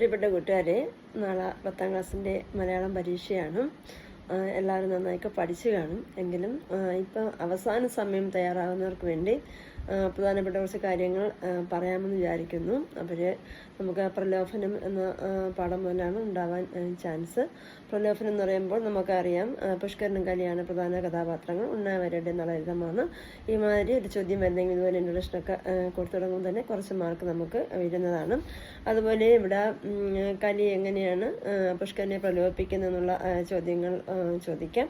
പ്രിയപ്പെട്ട കൂട്ടുകാരെ നാളെ പത്താം ക്ലാസ്സിന്റെ മലയാളം പരീക്ഷയാണ്. എല്ലാവരും നന്നായിട്ട് പഠിച്ചു കാണും. എങ്കിലും ഇപ്പം അവസാന സമയം തയ്യാറാകുന്നവർക്ക് വേണ്ടി പ്രധാനപ്പെട്ട കുറച്ച് കാര്യങ്ങൾ പറയാമെന്ന് വിചാരിക്കുന്നു. അവർ നമുക്ക് പ്രലോഭനം എന്ന പാഠം പോലാണ് ഉണ്ടാവാൻ ചാൻസ്. പ്രലോഭനം എന്ന് പറയുമ്പോൾ നമുക്കറിയാം പുഷ്കരനും കലിയാണ് പ്രധാന കഥാപാത്രങ്ങൾ ഉണ്ണാവരുടെ നളരിതമാണ് ഈ മാതിരി ഒരു ചോദ്യം വരുന്നെങ്കിൽ ഇതുപോലെ ഇൻട്രഡക്ഷനൊക്കെ കൊടുത്തു തുടങ്ങുമ്പോൾ തന്നെ കുറച്ച് മാർക്ക് നമുക്ക് വരുന്നതാണ് അതുപോലെ ഇവിടെ കലി എങ്ങനെയാണ് പുഷ്കരനെ പ്രലോഭിപ്പിക്കുന്നതെന്നുള്ള ചോദ്യങ്ങൾ ചോദിക്കാം.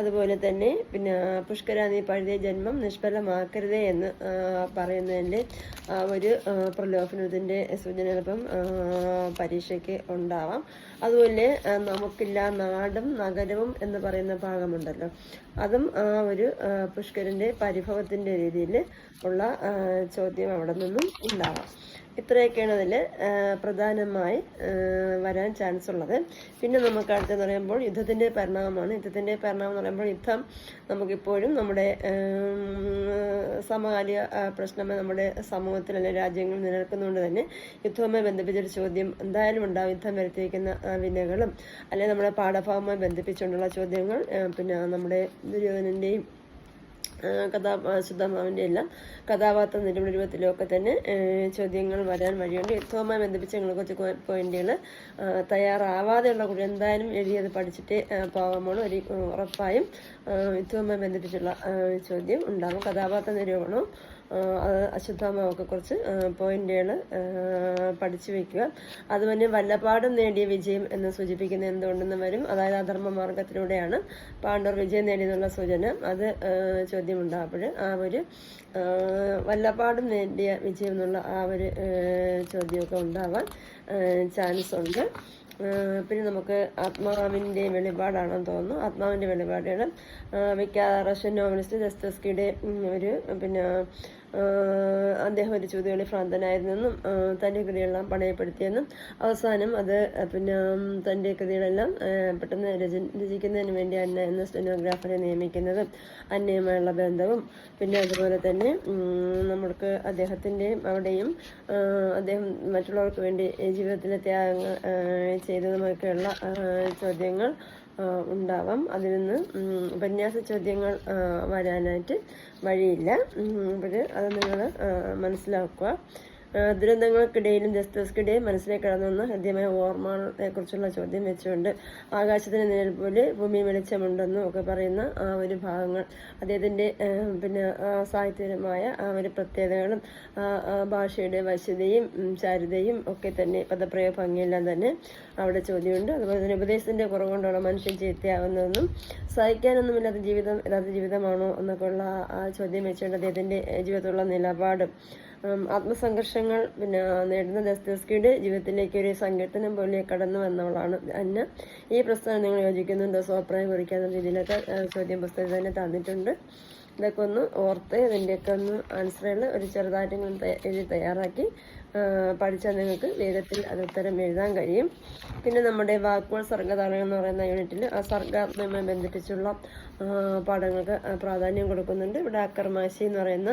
അതുപോലെ തന്നെ പിന്നെ പുഷ്കര നീ പഴുതിയ ജന്മം നിഷ്ഫലമാക്കരുതേ എന്ന് പറയുന്നതിന്റെ ഒരു പ്രലോഭനത്തിന്റെ സൂചന ചിലപ്പം പരീക്ഷയ്ക്ക് ഉണ്ടാവാം. അതുപോലെ നമുക്കില്ല നാടും നഗരവും എന്ന് പറയുന്ന ഭാഗമുണ്ടല്ലോ. അതും ആ ഒരു പുഷ്കരന്റെ പരിഭവത്തിന്റെ രീതിയിൽ ഉള്ള ചോദ്യം അവിടെ നിന്നും ഉണ്ടാവാം. ഇത്രയൊക്കെയാണ് അതിൽ പ്രധാനമായി വരാൻ ചാൻസ് ഉള്ളത്. പിന്നെ നമുക്ക് അടുത്തെന്ന് പറയുമ്പോൾ യുദ്ധത്തിന്റെ പരിണാമമാണ്. യുദ്ധത്തിന്റെ പരിണാമം എന്ന് പറയുമ്പോൾ യുദ്ധം നമുക്കിപ്പോഴും നമ്മുടെ സമകാലിക പ്രശ്നമേ നമ്മുടെ സമൂഹത്തിൽ അല്ലെങ്കിൽ രാജ്യങ്ങളിൽ നിലനിൽക്കുന്നതുകൊണ്ട് തന്നെ യുദ്ധവുമായി ബന്ധിപ്പിച്ചൊരു ചോദ്യം എന്തായാലും ഉണ്ടാവും. യുദ്ധം വരുത്തിയിരിക്കുന്ന വിനകളും അല്ലെങ്കിൽ നമ്മുടെ പാഠഭാഗവുമായി ബന്ധിപ്പിച്ചുകൊണ്ടുള്ള ചോദ്യങ്ങൾ പിന്നെ നമ്മുടെ ദുര്യോധനന്റെയും കഥാ ശുദ്ധമാവിന്റെ എല്ലാം കഥാപാത്ര നിരൂപണ രൂപത്തിലും ഒക്കെ തന്നെ ചോദ്യങ്ങൾ വരാൻ വഴിയുണ്ട്. യുദ്ധവുമായി ബന്ധിപ്പിച്ച് ഞങ്ങൾ കുറച്ച് പോയിന്റുകൾ തയ്യാറാവാതെയുള്ള കുട്ടി എന്തായാലും എഴുതിയത് പഠിച്ചിട്ട് പോകുമ്പോൾ ഒരു ഉറപ്പായും യുദ്ധവുമായി ബന്ധിപ്പിച്ചുള്ള ചോദ്യം ഉണ്ടാകും. കഥാപാത്ര നിരൂപണവും അശുദ്ധമാവൊക്കെ കുറച്ച് പോയിന്റുകൾ പഠിച്ചു വെക്കുക. അതുപോലെ വല്ലപാടും നേടിയ വിജയം എന്ന് സൂചിപ്പിക്കുന്ന എന്തുകൊണ്ടെന്ന് വരും? അതായത് അധർമ്മ മാർഗത്തിലൂടെയാണ് പാണ്ഡവർ വിജയം നേടിയെന്നുള്ള സൂചന. അത് ചോദ്യമുണ്ടാകുമ്പോൾ ആ ഒരു വല്ലപാടും നേടിയ വിജയം എന്നുള്ള ആ ഒരു ചോദ്യമൊക്കെ ഉണ്ടാവാൻ ചാൻസ് ഉണ്ട്. പിന്നെ നമുക്ക് ആത്മാവിന്റെ വെളിപാടാണെന്ന് തോന്നുന്നു. ആത്മാവിന്റെ വെളിപാടുകൾ മിക്ക റഷ്യൻ നോവലിസ്റ്റ് ദസ്തസ്കിയുടെ ഒരു പിന്നെ അദ്ദേഹം ഒരു ചൂതുകളി ഭ്രാന്തനായിരുന്നെന്നും തന്റെ കൃതികളെല്ലാം പണയപ്പെടുത്തിയെന്നും അവസാനം അത് പിന്നെ തന്റെ കൃതികളെല്ലാം പെട്ടെന്ന് രച രചിക്കുന്നതിന് വേണ്ടി അന്ന എന്ന സ്റ്റെനോഗ്രാഫറെ നിയമിക്കുന്നതും. അന്നയുമായുള്ള ബന്ധവും പിന്നെ അതുപോലെ തന്നെ നമ്മൾക്ക് അദ്ദേഹത്തിന്റെയും അവിടെയും അദ്ദേഹം മറ്റുള്ളവർക്ക് വേണ്ടി ജീവിതത്തിലെ ത്യാഗങ്ങൾ ചെയ്തതുമൊക്കെയുള്ള ചോദ്യങ്ങൾ ഉണ്ടാവാം. അതിൽ നിന്ന് ഉപന്യാസ ചോദ്യങ്ങൾ വരാനായിട്ട് വഴിയില്ല. അപ്പോൾ അത് നിങ്ങൾ മനസ്സിലാക്കുക. ദുരന്തങ്ങൾക്കിടയിലും ജസ്റ്റിസ്ക്കിടയിലും മനസ്സിലേക്ക് കടന്നുവന്ന ഹൃദ്യമായ ഓർമ്മകളെ കുറിച്ചുള്ള ചോദ്യം വെച്ചുകൊണ്ട് ആകാശത്തിന് നിഴൽ പോലെ ഭൂമി വെളിച്ചമുണ്ടെന്നും ഒക്കെ പറയുന്ന ആ ഒരു ഭാഗങ്ങൾ അദ്ദേഹത്തിന്റെ പിന്നെ സാഹിത്യപരമായ ആ ഒരു പ്രത്യേകതകളും ഭാഷയുടെ വശ്യതയും ചാരുതയും ഒക്കെ തന്നെ പദപ്രയോഗ ഭംഗിയെല്ലാം തന്നെ അവിടെ ചോദ്യമുണ്ട്. അതുപോലെ തന്നെ ഉപദേശത്തിന്റെ കുറവുകൊണ്ടാണ് മനുഷ്യൻ ചീത്തയാവുന്നതെന്നും സഹിക്കാനൊന്നുമില്ലാത്ത ജീവിതം യഥാർത്ഥ ജീവിതമാണോ എന്നൊക്കെയുള്ള ആ- ചോദ്യം വെച്ചുകൊണ്ട് അദ്ദേഹത്തിന്റെ ജീവിതത്തിലുള്ള നിലപാടും ആത്മസംഘർഷങ്ങൾ പിന്നെ നേടുന്ന ദസ്തസ്കിയുടെ ജീവിതത്തിലേക്ക് ഒരു സങ്കീർത്തനം പോലെ കടന്നു വന്നവളാണ് അന്ന. ഈ പ്രസ്താവന നിങ്ങൾ യോജിക്കുന്നുണ്ടോ? സ്വപ്രായം കുറിക്കാവുന്ന രീതിയിലൊക്കെ ചോദ്യം പുസ്തകം തന്നെ തന്നിട്ടുണ്ട്. ഇതൊക്കെ ഒന്ന് ഓർത്ത് ഇതിന്റെയൊക്കെ ഒന്ന് ആൻസറുകൾ ഒരു ചെറുതായിട്ട് എഴുതി തയ്യാറാക്കി പഠിച്ചാൽ നിങ്ങൾക്ക് വേഗത്തിൽ അത് ഉത്തരം എഴുതാൻ കഴിയും. പിന്നെ നമ്മുടെ വാക്കുകൾ സർഗതാളങ്ങൾ എന്ന് പറയുന്ന യൂണിറ്റിൽ ആ സർഗാത്മകമായി ബന്ധിപ്പിച്ചുള്ള പാഠങ്ങൾക്ക് പ്രാധാന്യം കൊടുക്കുന്നുണ്ട്. ഇവിടെ അക്കർമാശി എന്ന് പറയുന്ന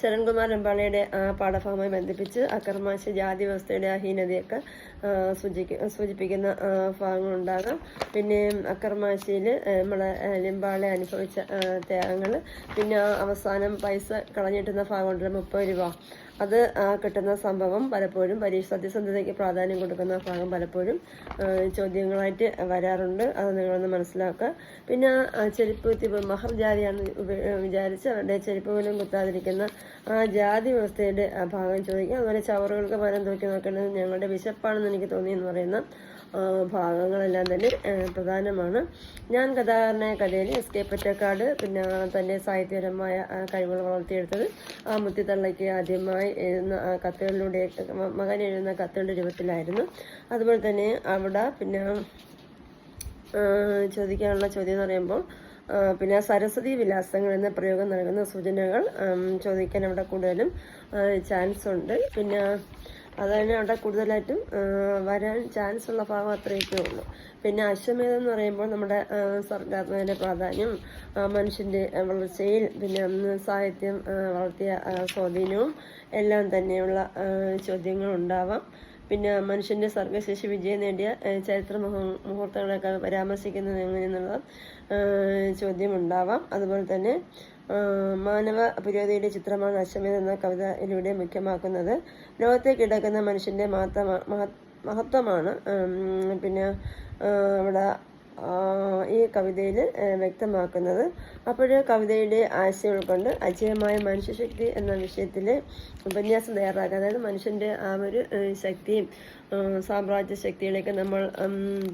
ശരൺകുമാർ രമ്പാളിയുടെ ആ പാഠഭാഗമായി ബന്ധിപ്പിച്ച് അക്കർമാശ ജാതി വ്യവസ്ഥയുടെ അഹീനതയൊക്കെ സൂചിക്ക സൂചിപ്പിക്കുന്ന ഭാഗങ്ങളുണ്ടാകാം. പിന്നെ അക്കർമാശിയിൽ നമ്മളെ ലിംബാളെ അനുഭവിച്ച ത്യാഗങ്ങൾ പിന്നെ അവസാനം പൈസ കളഞ്ഞിട്ടുന്ന ഭാഗമുണ്ടല്ലോ മുപ്പത് രൂപ. അത് കിട്ടുന്ന സംഭവം പലപ്പോഴും പരീക്ഷ സത്യസന്ധതയ്ക്ക് പ്രാധാന്യം കൊടുക്കുന്ന ഭാഗം പലപ്പോഴും ചോദ്യങ്ങളായിട്ട് വരാറുണ്ട്. അത് നിങ്ങളൊന്ന് മനസ്സിലാക്കുക. പിന്നെ ചെരുപ്പ് കുത്തി മഹർ ജാതിയാണെന്ന് വിചാരിച്ച് അവരുടെ ചെരുപ്പ് പോലും കുത്താതിരിക്കുന്ന ആ ജാതി വ്യവസ്ഥയുടെ ഭാഗം ചോദിക്കുക. അതുപോലെ ചവറുകൾക്ക് പകരം തൂക്കി നോക്കേണ്ടത് ഞങ്ങളുടെ വിശപ്പാണെന്ന് എനിക്ക് തോന്നിയെന്ന് പറയുന്ന ഭാഗങ്ങളെല്ലാം തന്നെ പ്രധാനമാണ്. ഞാൻ കഥാകാരനായ കഥയിൽ എസ് കെ പൊറ്റക്കാട് പിന്നെ തന്റെ സാഹിത്യപരമായ കഴിവുകൾ വളർത്തിയെടുത്തത് ആ മുത്തിത്തള്ളയ്ക്ക് ആദ്യമായി എഴുതുന്ന കത്തുകളിലൂടെ മകൻ എഴുതുന്ന കത്തുകളുടെ രൂപത്തിലായിരുന്നു. അതുപോലെ തന്നെ അവിടെ പിന്നെ ചോദിക്കാനുള്ള ചോദ്യം എന്ന് പറയുമ്പോൾ പിന്നെ സരസ്വതി വിലാസങ്ങൾ എന്ന പ്രയോഗം നൽകുന്ന സൂചനകൾ ചോദിക്കാൻ അവിടെ കൂടുതലും ചാൻസ് ഉണ്ട്. പിന്നെ അതാണ് അവിടെ കൂടുതലായിട്ടും വരാൻ ചാൻസ് ഉള്ള ഭാഗം അത്രയൊക്കെ ഉള്ളൂ. പിന്നെ അശ്വമേധം എന്ന് പറയുമ്പോൾ നമ്മുടെ സർഗാത്മകന്റെ പ്രാധാന്യം മനുഷ്യന്റെ വളർച്ചയിൽ പിന്നെ സാഹിത്യം വളർത്തിയ സ്വാധീനവും എല്ലാം തന്നെയുള്ള ചോദ്യങ്ങൾ ഉണ്ടാവാം. പിന്നെ മനുഷ്യന്റെ സർഗശേഷി വിജയം നേടിയ ചരിത്ര മുഹ- മുഹൂർത്തങ്ങളൊക്കെ പരാമർശിക്കുന്നത് എങ്ങനെയെന്നുള്ള ചോദ്യം ചോദ്യമുണ്ടാവാം അതുപോലെ തന്നെ മാനവ പുരോഗതിയുടെ ചിത്രമാണ് അശ്വമേധ എന്ന കവിതയിലൂടെ മുഖ്യമാക്കുന്നത്. ലോകത്തെ കിടക്കുന്ന മനുഷ്യന്റെ മഹത്വ മഹത്വമാണ്. പിന്നെ ആ, ഈ കവിതയിൽ വ്യക്തമാക്കുന്നത്. അപ്പോൾ കവിതയുടെ ആശയം ഉൾക്കൊണ്ട് അജയമായ മനുഷ്യശക്തി എന്ന വിഷയത്തിൽ ഉപന്യാസം തയ്യാറാക്കുക. അതായത് മനുഷ്യന്റെ ആ ഒരു ശക്തിയും സാമ്രാജ്യ ശക്തിയിലേക്ക് നമ്മൾ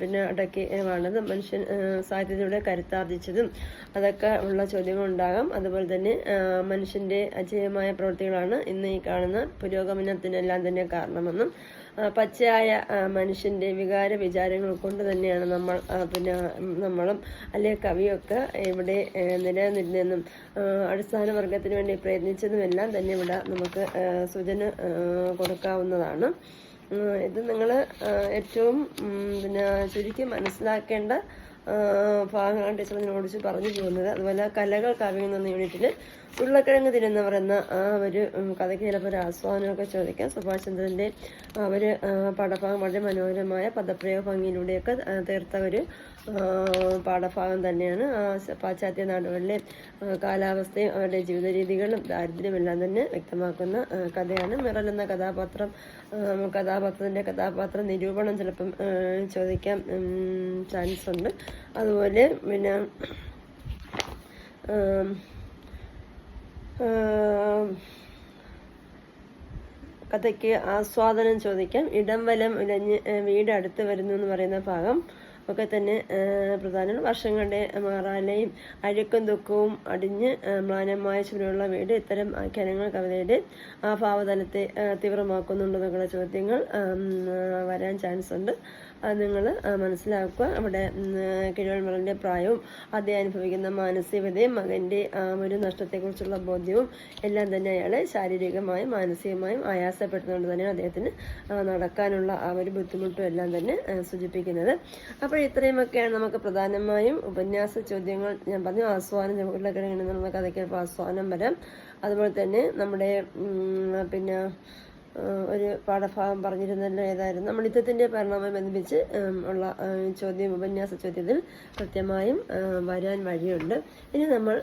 പിന്നെ അടക്കി വേണ്ടത് മനുഷ്യൻ സാഹിത്യത്തിലൂടെ കരുത്താർജിച്ചതും അതൊക്കെ ഉള്ള ചോദ്യങ്ങൾ ചോദ്യങ്ങളുണ്ടാകാം. അതുപോലെ തന്നെ മനുഷ്യന്റെ അജയമായ പ്രവൃത്തികളാണ് ഇന്ന് ഈ കാണുന്ന പുരോഗമനത്തിനെല്ലാം തന്നെ കാരണമെന്നും പച്ചയായ മനുഷ്യന്റെ വികാര വിചാരങ്ങൾ കൊണ്ട് തന്നെയാണ് നമ്മൾ പിന്നെ നമ്മളും അല്ലെ കവിയൊക്കെ ഇവിടെ നിലനിന്നിരുന്നെന്നും അടിസ്ഥാന വർഗത്തിന് വേണ്ടി പ്രയത്നിച്ചതും എല്ലാം തന്നെ ഇവിടെ നമുക്ക് സൂചന കൊടുക്കാവുന്നതാണ്. ഇത് നിങ്ങൾ ഏറ്റവും പിന്നെ ചുരുക്കി മനസ്സിലാക്കേണ്ട ഭാഗങ്ങളാണ് ടീച്ചർ ഇതിനോടിച്ച് പറഞ്ഞു പോകുന്നത്. അതുപോലെ കലകൾ കവിയുന്ന യൂണിറ്റിൽ ഉരുളക്കിഴങ്ങ് തിരുന്നവർ എന്ന ആ ഒരു കഥയ്ക്ക് ചിലപ്പോൾ ഒരു ആസ്വാദനമൊക്കെ ചോദിക്കാം. സുഭാഷ് ചന്ദ്രന്റെ ആ ഒരു പാഠഭാഗം വളരെ മനോഹരമായ പദപ്രയോഗ ഭംഗിയിലൂടെയൊക്കെ തീർത്ത ഒരു പാഠഭാഗം തന്നെയാണ്. പാശ്ചാത്യ നാടുകളിലെ കാലാവസ്ഥയും അവരുടെ ജീവിത രീതികളും ദാരിദ്ര്യമെല്ലാം തന്നെ വ്യക്തമാക്കുന്ന കഥയാണ്. മിറൽ എന്ന കഥാപാത്രം കഥാപാത്രത്തിന്റെ കഥാപാത്ര നിരൂപണം ചിലപ്പം ചോദിക്കാൻ ചാൻസ് ഉണ്ട്. അതുപോലെ പിന്നെ കഥയ്ക്ക് ആസ്വാദനം ചോദിക്കാം. ഇടം വലം ഉലഞ്ഞ് വീട് അടുത്ത് വരുന്നു എന്ന് പറയുന്ന ഭാഗം ഒക്കെ തന്നെ പ്രധാന വർഷങ്ങളുടെ മാറാലയും അഴുക്കും ദുഃഖവും അടിഞ്ഞ് മ്ലാനമായ ചുവരുള്ള വീട് ഇത്തരം ആഖ്യാനങ്ങൾ കവിതയുടെ ആ ഭാവതലത്തെ തീവ്രമാക്കുന്നുണ്ടെന്നൊക്കെയുള്ള ചോദ്യങ്ങൾ വരാൻ ചാൻസ് ഉണ്ട് നിങ്ങൾ മനസ്സിലാക്കുക. അവിടെ കിഴവൻമകളുടെ പ്രായവും അതേ അനുഭവിക്കുന്ന മാനസികതയും മകന്റെ ആ ഒരു നഷ്ടത്തെക്കുറിച്ചുള്ള ബോധ്യവും എല്ലാം തന്നെ അയാളെ ശാരീരികമായും മാനസികമായും ആയാസപ്പെടുന്നതുകൊണ്ട് തന്നെയാണ് അദ്ദേഹത്തിന് നടക്കാനുള്ള ആ ഒരു ബുദ്ധിമുട്ടും എല്ലാം തന്നെ സൂചിപ്പിക്കുന്നത്. അപ്പോൾ ഇത്രയുമൊക്കെയാണ് നമുക്ക് പ്രധാനമായും ഉപന്യാസ ചോദ്യങ്ങൾ. ഞാൻ പറഞ്ഞു ആസ്വാനം ഉരുളക്കിഴങ്ങിൽ കഥയ്ക്ക് ചിലപ്പോൾ ആസ്വാനം വരാം. അതുപോലെ തന്നെ നമ്മുടെ പിന്നെ ഒരു പാഠഭാഗം പറഞ്ഞിരുന്നല്ലോ ഏതായിരുന്നു? മണിത്വത്തിന്റെ പരിണാമം ബന്ധിപ്പിച്ച് ഉള്ള ചോദ്യം ഉപന്യാസ ചോദ്യത്തിൽ കൃത്യമായും വരാൻ വഴിയുണ്ട്. ഇനി നമ്മൾ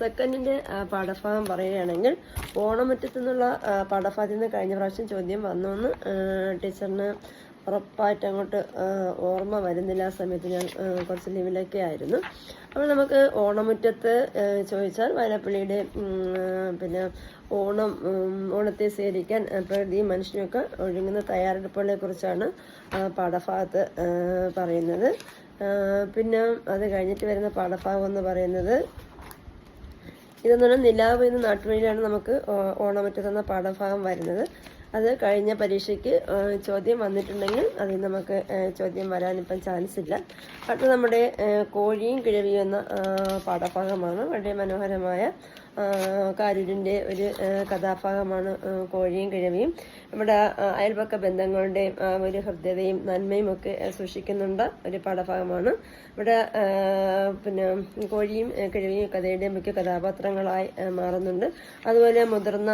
സെക്കൻഡിന്റെ പാഠഭാഗം പറയുകയാണെങ്കിൽ ഓണമുറ്റത്തു നിന്നുള്ള പാഠഭാഗത്തിൽ നിന്ന് കഴിഞ്ഞ പ്രാവശ്യം ചോദ്യം വന്നുവെന്ന് ഏഹ് ടീച്ചറിന് ഉറപ്പായിട്ട് അങ്ങോട്ട് ഓർമ്മ വരുന്നില്ല ആ സമയത്ത് ഞാൻ കുറച്ച് ലീവിലൊക്കെ ആയിരുന്നു. അപ്പോൾ നമുക്ക് ഓണമുറ്റത്ത് ചോദിച്ചാൽ വയലപ്പള്ളിയുടെ പിന്നെ ഓണം ഓണത്തെ സ്വീകരിക്കാൻ പ്രകൃതി പ്രകൃതിയും മനുഷ്യനുമൊക്കെ ഒരുങ്ങുന്ന തയ്യാറെടുപ്പുകളെ കുറിച്ചാണ് പാഠഭാഗത്ത് പറയുന്നത്. പിന്നെ അത് കഴിഞ്ഞിട്ട് വരുന്ന പാഠഭാഗം എന്ന് പറയുന്നത് ഇതെന്ന് പറഞ്ഞാൽ നിലാവ് എന്ന നാട്ടുവഴിയിലാണ് നമുക്ക് ഓണമറ്റെന്ന പാഠഭാഗം വരുന്നത്. അത് കഴിഞ്ഞ പരീക്ഷയ്ക്ക് ചോദ്യം വന്നിട്ടുണ്ടെങ്കിൽ അതിൽ നമുക്ക് ചോദ്യം വരാനിപ്പം ചാൻസ് ഇല്ല. അടുത്ത നമ്മുടെ കോഴിയും കിഴവിയും എന്ന പാഠഭാഗമാണ്. വളരെ മനോഹരമായ കാരൂരിന്റെ ഒരു കഥാഭാഗമാണ് കോഴിയും കിഴവിയും. നമ്മുടെ അയൽപക്ക ബന്ധങ്ങളുടെയും ഒരു ഹൃദ്യതയും നന്മയും ഒക്കെ സൂക്ഷിക്കുന്നുണ്ട്. ഒരു പാഠഭാഗമാണ്. ഇവിടെ പിന്നെ കോഴിയും കിഴവിയും കഥയുടെ മുഖ്യ കഥാപാത്രങ്ങളായി മാറുന്നുണ്ട്. അതുപോലെ മുതിർന്ന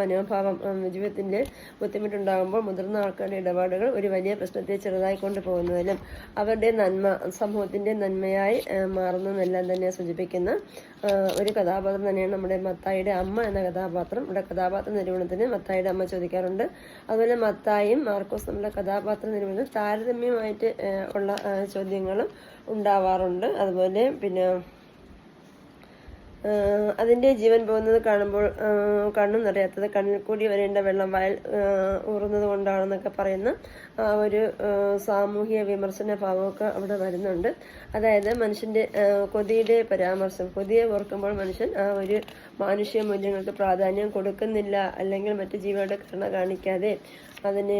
മനോഭാവം ജീവിതത്തിന്റെ ബുദ്ധിമുട്ടുണ്ടാകുമ്പോൾ മുതിർന്ന ആൾക്കാരുടെ ഇടപാടുകൾ ഒരു വലിയ പ്രശ്നത്തെ ചെറുതായി കൊണ്ടുപോകുന്നതിലും അവരുടെ നന്മ സമൂഹത്തിന്റെ നന്മയായി മാറുന്നതെല്ലാം തന്നെ സൂചിപ്പിക്കുന്ന. ഒരു കഥാപാത്രം തന്നെയാണ് നമ്മുടെ മത്തായിയുടെ അമ്മ എന്ന കഥാപാത്രം. ഇവിടെ കഥാപാത്ര നിരൂപണത്തിന് മത്തായിയുടെ അമ്മ ചോദിക്കാറുണ്ട്. അതുപോലെ മത്തായും മാർക്കോസ് നമ്മുടെ കഥാപാത്ര നിരൂപണത്തിൽ താരതമ്യമായിട്ട് ഉള്ള ചോദ്യങ്ങളും ഉണ്ടാവാറുണ്ട്. അതുപോലെ പിന്നെ അതിന്റെ ജീവൻ പോകുന്നത് കാണുമ്പോൾ കണ്ണും നിറയാത്തത് കണ്ണിൽ കൂടി വരേണ്ട വെള്ളം വയൽ ഊറുന്നത് കൊണ്ടാണെന്നൊക്കെ പറയുന്ന ഒരു സാമൂഹിക വിമർശന ഭാവമൊക്കെ അവിടെ വരുന്നുണ്ട്. അതായത് മനുഷ്യന്റെ കൊതിയുടെ പരാമർശം കൊതിയെ ഓർക്കുമ്പോൾ മനുഷ്യൻ ആ ഒരു മാനുഷിക മൂല്യങ്ങൾക്ക് പ്രാധാന്യം കൊടുക്കുന്നില്ല അല്ലെങ്കിൽ മറ്റു ജീവികളുടെ കരുണ കാണിക്കാതെ അതിനെ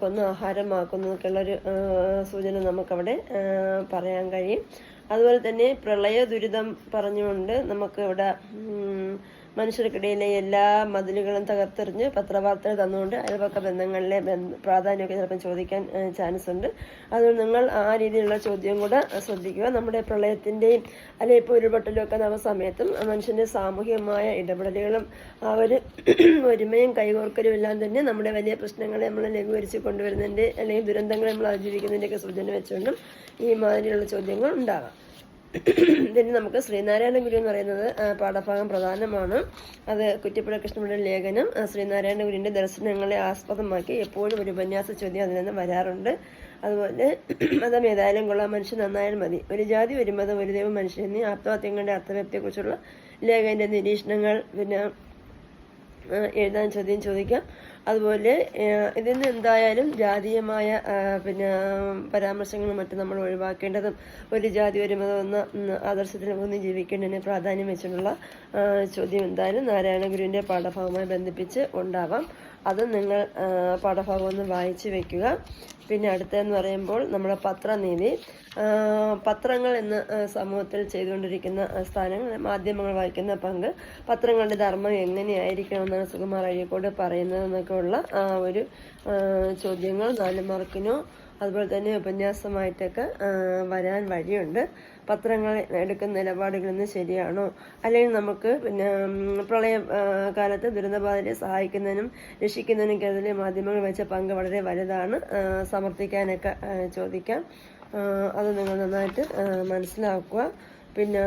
കൊന്ന് ആഹാരമാക്കുന്നതൊക്കെയുള്ളൊരു ആഹ് സൂചന നമുക്കവിടെ പറയാൻ കഴിയും. അതുപോലെ തന്നെ പ്രളയ ദുരിതം പറഞ്ഞുകൊണ്ട് നമുക്ക് ഇവിടെ ഉം, മനുഷ്യർക്കിടയിലെ എല്ലാ മതിലുകളും തകർത്തെറിഞ്ഞ് പത്രവാർത്തകൾ തന്നുകൊണ്ട് അയൽപക്ക ബന്ധങ്ങളിലെ ബന്ധ പ്രാധാന്യമൊക്കെ ചിലപ്പോൾ ചോദിക്കാൻ ചാൻസ് ഉണ്ട്. അതുകൊണ്ട് നിങ്ങൾ ആ രീതിയിലുള്ള ചോദ്യം കൂടെ ശ്രദ്ധിക്കുക. നമ്മുടെ പ്രളയത്തിന്റെയും അല്ലെങ്കിൽ ഇപ്പോൾ ഉരുൾപൊട്ടലും ഒക്കെ നടന്ന സമയത്തും മനുഷ്യന്റെ സാമൂഹികമായ ഇടപെടലുകളും ആ ഒരു ഒരുമയും കൈകോർക്കലും എല്ലാം തന്നെ നമ്മുടെ വലിയ പ്രശ്നങ്ങളെ നമ്മൾ ലഘൂകരിച്ച് കൊണ്ടുവരുന്നതിന്റെ അല്ലെങ്കിൽ ദുരന്തങ്ങളെ നമ്മൾ അതിജീവിക്കുന്നതിന്റെയൊക്കെ സൂചന വെച്ചുകൊണ്ടും ഈ മാതിരിയുള്ള ചോദ്യങ്ങൾ ഉണ്ടാകാം. പിന്നെ നമുക്ക് ശ്രീനാരായണ ഗുരു എന്ന് പറയുന്നത് പാഠഭാഗം പ്രധാനമാണ്. അത് കുറ്റിപ്പുഴ കൃഷ്ണപിള്ള ലേഖനം ശ്രീനാരായണ ഗുരുവിന്റെ ദർശനങ്ങളെ ആസ്പദമാക്കി എപ്പോഴും ഒരു ഉപന്യാസ ചോദ്യം അതിൽ നിന്ന് വരാറുണ്ട്. അതുപോലെ മതം ഏതായാലും കൊള്ളാം. മനുഷ്യൻ നന്നായാലും മതി. ഒരു ജാതി ഒരു മതം ഒരു ദൈവം മനുഷ്യൻ എന്നീ ആത്മഹത്യങ്ങളുടെ അർത്ഥവ്യക്തിയെക്കുറിച്ചുള്ള ലേഖന്റെ നിരീക്ഷണങ്ങൾ പിന്നെ എഴുതാൻ ചോദ്യം ചോദിക്കാം. അതുപോലെ ഇതിൽ നിന്ന് എന്തായാലും ജാതീയമായ പിന്നെ പരാമർശങ്ങളും മറ്റും നമ്മൾ ഒഴിവാക്കേണ്ടതും ഒരു ജാതി ഒരു മതമെന്ന ആദർശത്തിൽ ജീവിക്കേണ്ടതിന് പ്രാധാന്യം വെച്ചിട്ടുള്ള ചോദ്യം എന്തായാലും നാരായണ ഗുരുവിന്റെ പാഠഭാഗവുമായി ബന്ധിപ്പിച്ച് ഉണ്ടാവാം. അത് നിങ്ങൾ പാഠഭാഗം ഒന്ന് വായിച്ചു വെക്കുക. പിന്നെ അടുത്തതെന്ന് പറയുമ്പോൾ നമ്മുടെ പത്രനീതി. പത്രങ്ങൾ എന്ന സമൂഹത്തിൽ ചെയ്തുകൊണ്ടിരിക്കുന്ന സ്ഥാനങ്ങൾ മാധ്യമങ്ങൾ വഹിക്കുന്ന പങ്ക് പത്രങ്ങളുടെ ധർമ്മം എങ്ങനെയായിരിക്കണം എന്നാണ് സുകുമാർ അഴീക്കോട് പറയുന്നത് എന്നൊക്കെയുള്ള ആ, ഒരു ചോദ്യങ്ങൾ നാല് മാർക്കിനോ അതുപോലെ തന്നെ ഉപന്യാസമായിട്ടൊക്കെ വരാൻ വഴിയുണ്ട്. പത്രങ്ങൾ എടുക്കുന്ന നിലപാടുകൾ ഇന്ന് ശരിയാണോ? അല്ലെങ്കിൽ നമുക്ക് പിന്നെ പ്രളയ കാലത്ത് ദുരന്തബാധിതരെ സഹായിക്കുന്നതിനും രക്ഷിക്കുന്നതിനും കേരളത്തിലെ മാധ്യമങ്ങൾ വെച്ച പങ്ക് വളരെ വലുതാണ്. സമർത്ഥിക്കാനൊക്കെ ചോദിക്കാം. അത് നിങ്ങൾ നന്നായിട്ട് മനസ്സിലാക്കുക. പിന്നെ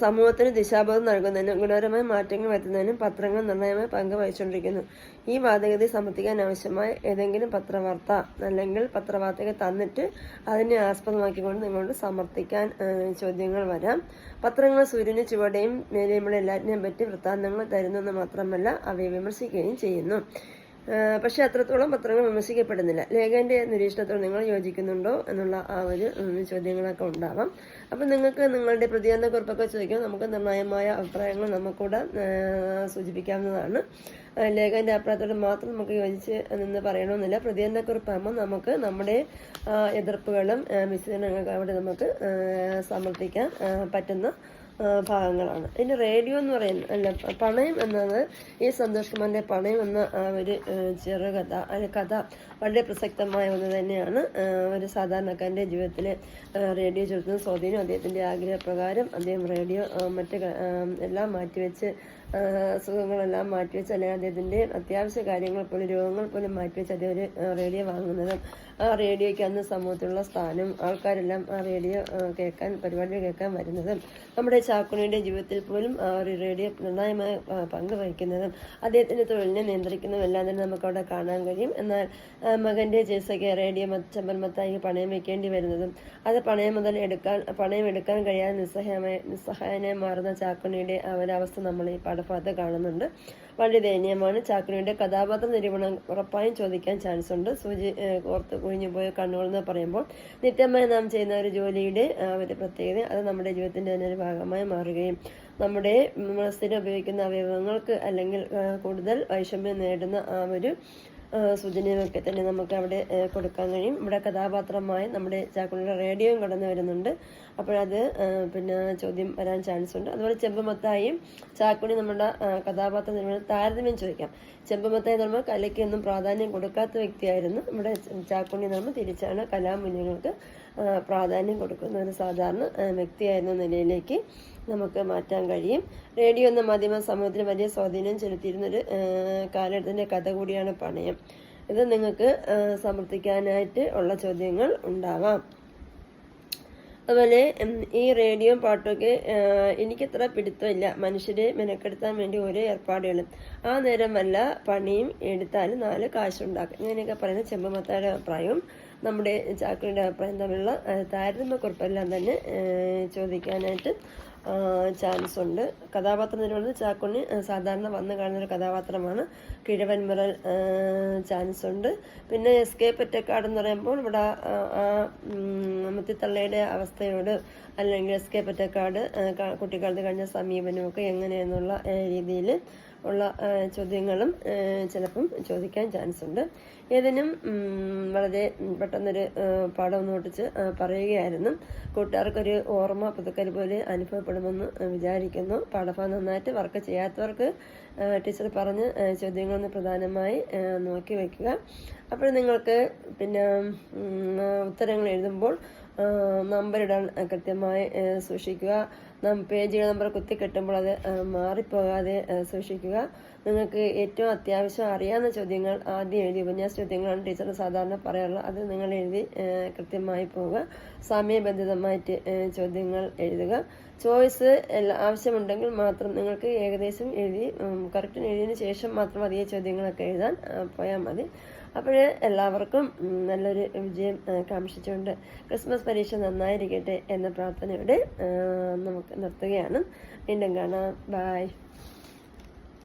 സമൂഹത്തിന് ദിശാബോധം നൽകുന്നതിനും ഗുണപരമായ മാറ്റങ്ങൾ വരുത്തുന്നതിനും പത്രങ്ങൾ നിർണായകമായ പങ്ക് വഹിച്ചുകൊണ്ടിരിക്കുന്നു. ഈ വാദഗതി സമർത്ഥിക്കാൻ ആവശ്യമായ ഏതെങ്കിലും പത്രവാർത്ത അല്ലെങ്കിൽ പത്രവാർത്തകൾ തന്നിട്ട് അതിനെ ആസ്പദമാക്കിക്കൊണ്ട് നിങ്ങളോട് സമർത്ഥിക്കാൻ ചോദ്യങ്ങൾ വരാം. പത്രങ്ങൾ സൂര്യന് ചുവടെയും മേലെയുമുള്ള എല്ലാറ്റിനെയും പറ്റി വൃത്താന്തങ്ങൾ തരുന്നെന്ന് മാത്രമല്ല അവയെ വിമർശിക്കുകയും ചെയ്യുന്നു. പക്ഷേ അത്രത്തോളം പത്രങ്ങൾ വിമർശിക്കപ്പെടുന്നില്ല. ലേഖന്റെ നിരീക്ഷണത്തോട് നിങ്ങൾ യോജിക്കുന്നുണ്ടോ എന്നുള്ള ആ ഒരു ചോദ്യങ്ങളൊക്കെ ഉണ്ടാവാം. അപ്പം നിങ്ങൾക്ക് നിങ്ങളുടെ പ്രതികരണക്കുറിപ്പൊക്കെ ചോദിക്കാം നമുക്ക് നിർണായകമായ അഭിപ്രായങ്ങൾ നമുക്കൂടെ സൂചിപ്പിക്കാവുന്നതാണ്. ലേഖന്റെ അഭിപ്രായത്തോട് മാത്രം നമുക്ക് യോജിച്ച് നിന്ന് പറയണമെന്നില്ല. പ്രതികരണക്കുറിപ്പാകുമ്പോൾ നമുക്ക് നമ്മുടെ എതിർപ്പുകളും വിശദീകരണങ്ങളൊക്കെ അവിടെ നമുക്ക് സമർപ്പിക്കാൻ പറ്റുന്ന ഭാഗങ്ങളാണ്. ഇനി റേഡിയോ എന്ന് പറയുന്നത് അല്ല പണയം എന്നത് ഈ സന്തോഷ് കുമാറിന്റെ പണയം എന്ന ഒരു ചെറുകഥ അല്ലെ കഥ വളരെ പ്രസക്തമായ ഒന്ന് തന്നെയാണ്. ഒരു സാധാരണക്കാരന്റെ ജീവിതത്തിൽ റേഡിയോ ചെലുത്തുന്ന സ്വാധീനം അദ്ദേഹത്തിന്റെ ആഗ്രഹപ്രകാരം അദ്ദേഹം റേഡിയോ മറ്റ് എല്ലാം മാറ്റിവെച്ച് അസുഖങ്ങളെല്ലാം മാറ്റിവെച്ച് അല്ലെങ്കിൽ അദ്ദേഹത്തിന്റെ അത്യാവശ്യ കാര്യങ്ങൾ പോലും രോഗങ്ങൾ പോലും മാറ്റിവെച്ച് അദ്ദേഹം ഒരു റേഡിയോ വാങ്ങുന്നതും ആ റേഡിയോയ്ക്ക് അന്ന് സമൂഹത്തിലുള്ള സ്ഥാനം ആൾക്കാരെല്ലാം ആ റേഡിയോ കേൾക്കാൻ പരിപാടികൾ കേൾക്കാൻ വരുന്നതും നമ്മുടെ ചാക്കുണിയുടെ ജീവിതത്തിൽ പോലും ആ ഒരു റേഡിയോ നിർണായകമായ പങ്ക് വഹിക്കുന്നതും അദ്ദേഹത്തിന്റെ തൊഴിലിനെ നിയന്ത്രിക്കുന്നതും എല്ലാം തന്നെ നമുക്ക് അവിടെ കാണാൻ കഴിയും. എന്നാൽ മകന്റെ ചികിത്സയ്ക്ക് റേഡിയോ ചമ്പൻ മത്തായി പണയം വെക്കേണ്ടി വരുന്നതും അത് പണയം മുതൽ എടുക്കാൻ പണയം എടുക്കാൻ കഴിയാതെ നിസ്സഹായമായി നിസ്സഹായനായി മാറുന്ന ചാക്കുണിയുടെ ആ ഒരവസ്ഥ നമ്മൾ ഈ പാഠഭാഗത്ത് കാണുന്നുണ്ട്. വളരെ ദയനീയമാണ്. ചാക്കുണിയുടെ കഥാപാത്ര നിരൂപണം ഉറപ്പായും ചോദിക്കാൻ ചാൻസ് ഉണ്ട്. സൂചി ഓർത്ത് കോർത്ത് കുഴിഞ്ഞു പോയ കണ്ണുകൾ എന്ന് പറയുമ്പോൾ നിത്യമായി നാം ചെയ്യുന്ന ഒരു ജോലിയുടെ ഒരു പ്രത്യേകത അത് നമ്മുടെ ജീവിതത്തിന്റെ തന്നെ ഒരു ഭാഗമായി മാറുകയും നമ്മുടെ സ്ഥിരം ഉപയോഗിക്കുന്ന അവയവങ്ങൾക്ക് അല്ലെങ്കിൽ കൂടുതൽ വൈഷമ്യം നേടുന്ന ആ ഒരു സൂചനയൊക്കെ തന്നെ നമുക്ക് അവിടെ കൊടുക്കാൻ കഴിയും. ഇവിടെ കഥാപാത്രമായി നമ്മുടെ ചാക്കുണിയുടെ റേഡിയോയും കടന്നു വരുന്നുണ്ട്. അപ്പോഴത് പിന്നെ ചോദ്യം വരാൻ ചാൻസ് ഉണ്ട്. അതുപോലെ ചെമ്പുമത്തായും ചാക്കുണി നമ്മുടെ കഥാപാത്ര നിർമ്മാണം താരതമ്യം ചോദിക്കാം. ചെമ്പുമത്തായി നമ്മൾ കലയ്ക്ക് ഒന്നും പ്രാധാന്യം കൊടുക്കാത്ത വ്യക്തിയായിരുന്നു. നമ്മുടെ ചാക്കുണി നമ്മൾ തിരിച്ചാണ് കലാമൂല്യങ്ങൾക്ക് പ്രാധാന്യം കൊടുക്കുന്ന ഒരു സാധാരണ വ്യക്തിയായിരുന്ന നിലയിലേക്ക് നമുക്ക് മാറ്റാൻ കഴിയും. റേഡിയോ എന്ന മാധ്യമ സമൂഹത്തിൽ വലിയ സ്വാധീനം ചെലുത്തിയിരുന്ന ഒരു കാലഘട്ടത്തിന്റെ കഥ കൂടിയാണ് പണയം. ഇത് നിങ്ങൾക്ക് സമർത്ഥിക്കാനായിട്ട് ഉള്ള ചോദ്യങ്ങൾ ഉണ്ടാവാം. അതുപോലെ ഈ റേഡിയോ പാട്ടൊക്കെ എനിക്കത്ര പിടുത്തമില്ല. മനുഷ്യരെ മെനക്കെടുത്താൻ വേണ്ടി ഓരോ ഏർപ്പാടുകളും. ആ നേരം വല്ല പണിയും എടുത്താലും നാല് കാശുണ്ടാക്കും. ഇങ്ങനെയൊക്കെ പറയുന്ന ചെമ്പമത്തായുടെ അഭിപ്രായവും നമ്മുടെ ചാക്രിയുടെ അഭിപ്രായം തമ്മിലുള്ള താരതമ്യക്കുറിപ്പെല്ലാം തന്നെ ചോദിക്കാനായിട്ട് ചാൻസ് ഉണ്ട്. കഥാപാത്രം നിലവിൽ ചാക്കുണ്ണി സാധാരണ വന്നു കാണുന്ന ഒരു കഥാപാത്രമാണ് കിഴവൻമുറൽ ചാൻസ് ഉണ്ട്. പിന്നെ എസ് കെ എന്ന് പറയുമ്പോൾ ഇവിടെ മുത്തിത്തള്ളയുടെ അവസ്ഥയോട് അല്ലെങ്കിൽ എസ് ക- കുട്ടിക്കാലത്ത് കഴിഞ്ഞ സമീപനമൊക്കെ എങ്ങനെയെന്നുള്ള രീതിയിൽ ഉള്ള ചോദ്യങ്ങളും ചിലപ്പം ചോദിക്കാൻ ചാൻസ് ഉണ്ട്. ഏതിനും വളരെ പെട്ടെന്നൊരു പാഠം നോട്ടിച്ച് പറയുകയായിരുന്നു. കൂട്ടുകാർക്കൊരു ഓർമ്മ പുതുക്കൽ പോലെ അനുഭവപ്പെടുമെന്ന് വിചാരിക്കുന്നു. പാഠഭാഗം നന്നായിട്ട് വർക്ക് ചെയ്യാത്തവർക്ക് ടീച്ചർ പറഞ്ഞ് ചോദ്യങ്ങളൊന്ന് പ്രധാനമായി നോക്കി വയ്ക്കുക അപ്പോൾ നിങ്ങൾക്ക് പിന്നെ ഉത്തരങ്ങൾ എഴുതുമ്പോൾ നമ്പറിടാൻ കൃത്യമായി സൂക്ഷിക്കുക. പേജുകൾ നമ്പർ കുത്തി കെട്ടുമ്പോൾ അത് മാറിപ്പോകാതെ സൂക്ഷിക്കുക. നിങ്ങൾക്ക് ഏറ്റവും അത്യാവശ്യം അറിയാവുന്ന ചോദ്യങ്ങൾ ആദ്യം എഴുതി ഉപന്യാസ ചോദ്യങ്ങളാണ് ടീച്ചർ സാധാരണ പറയാറുള്ളത്. അത് നിങ്ങൾ എഴുതി കൃത്യമായി പോവുക. സമയബന്ധിതമായിട്ട് ചോദ്യങ്ങൾ എഴുതുക. ചോയ്സ് ആവശ്യമുണ്ടെങ്കിൽ മാത്രം നിങ്ങൾക്ക് ഏകദേശം എഴുതി കറക്റ്റ് എഴുതിയതിന് ശേഷം മാത്രം അധികം ചോദ്യങ്ങളൊക്കെ എഴുതാൻ പോയാൽ മതി. അപ്പോൾ എല്ലാവർക്കും നല്ലൊരു വിജയം കാംക്ഷിച്ചുകൊണ്ട് ക്രിസ്മസ് പരീക്ഷ നന്നായിരിക്കട്ടെ എന്ന പ്രാർത്ഥനയോടെ നമുക്ക് നിർത്തുകയാണ്. വീണ്ടും കാണാം. ബായ്